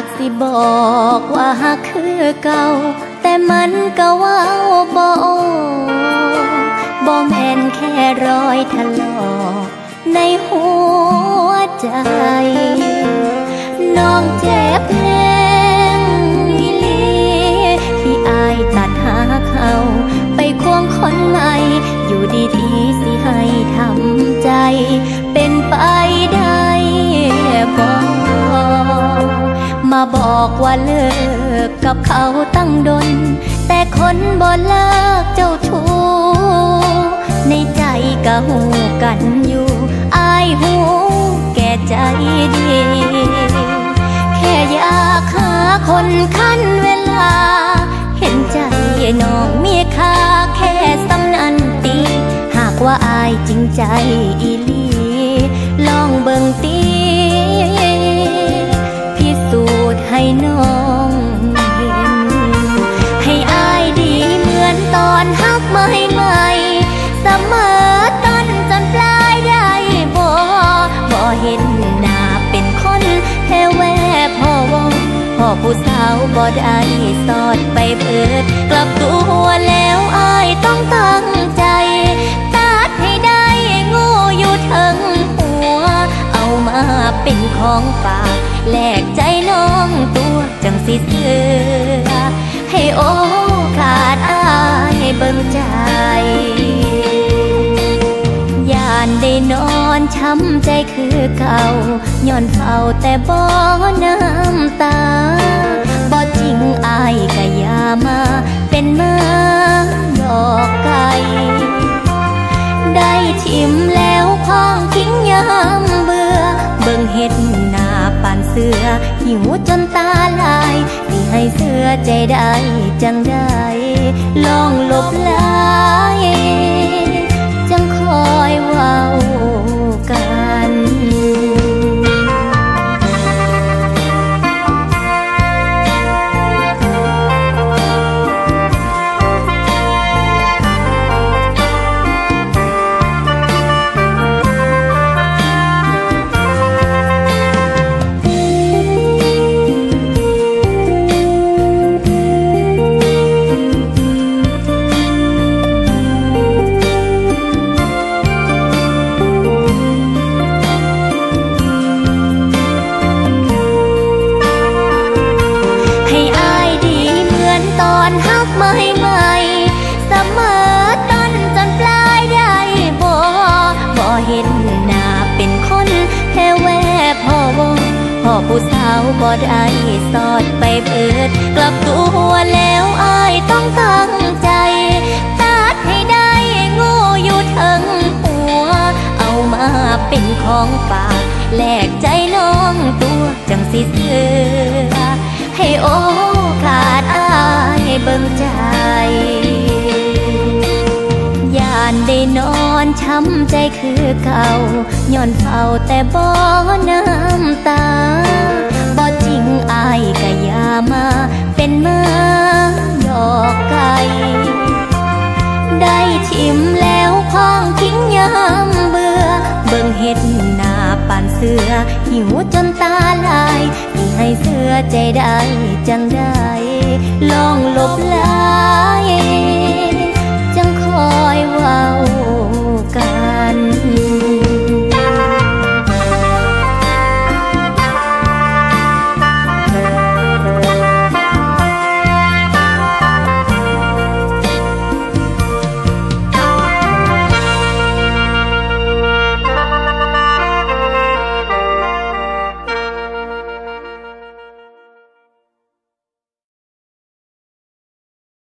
ากสิบอกว่าหักคือเก่า แต่มันก็ว้าบ่บ่แม่นแค่รอยทะลอกในหัวใจ น้องเจ บอกว่าเลิกกับเขาตั้งดน แต่คนบ่เลิกเจ้าชู้ในใจก็หูกันอยู่อายหูแก่ใจดี แค่อยากหาคนคันเวลา เห็นใจน้องมีค่าแค่สำนันตี หากว่าอายจริงใจอีลี ลองเบิ่งตี ผู้สาวบ่ได้สอดไปเปิด กลับตัวแล้วอายต้องตั้งใจ ตัดให้ได้งูอยู่ถึงหัว เอามาเป็นของฝากแลกใจน้องตัวจังสิเสือให้โอกาสอายเบิ่งใจยานได้นอนช้ำใจคือเก่าย้อนเฝ้าแต่บ่น ทิมแล้วคล้องทิ้งยามเบื่อ เบิ่งเห็ดหน้าปานเสือ หิวจนตาลายสิให้เสือใจได้จังได้ลองหลบลาย ผู้สาวบ่ได้สอดไปเปิด กลับตัวแล้วอายต้องตั้งใจตัดให้ได้งูอยู่ทั้งหัว เอามาเป็นของฝากแลกใจน้องตัวจังสิเสือำใจคือเก่าย้อนเฝ้าแต่บ่น้ำตาบ่จริงอายก็อย่ามา เป็นมาดอกไก่ได้ทิมแล้วคล้องทิ้งยามเบื่อ เบิ่งเห็ดหน้าปานเสือ หิวจนตาลายที่ให้เสือใจได้จังได้ลองหลบลาย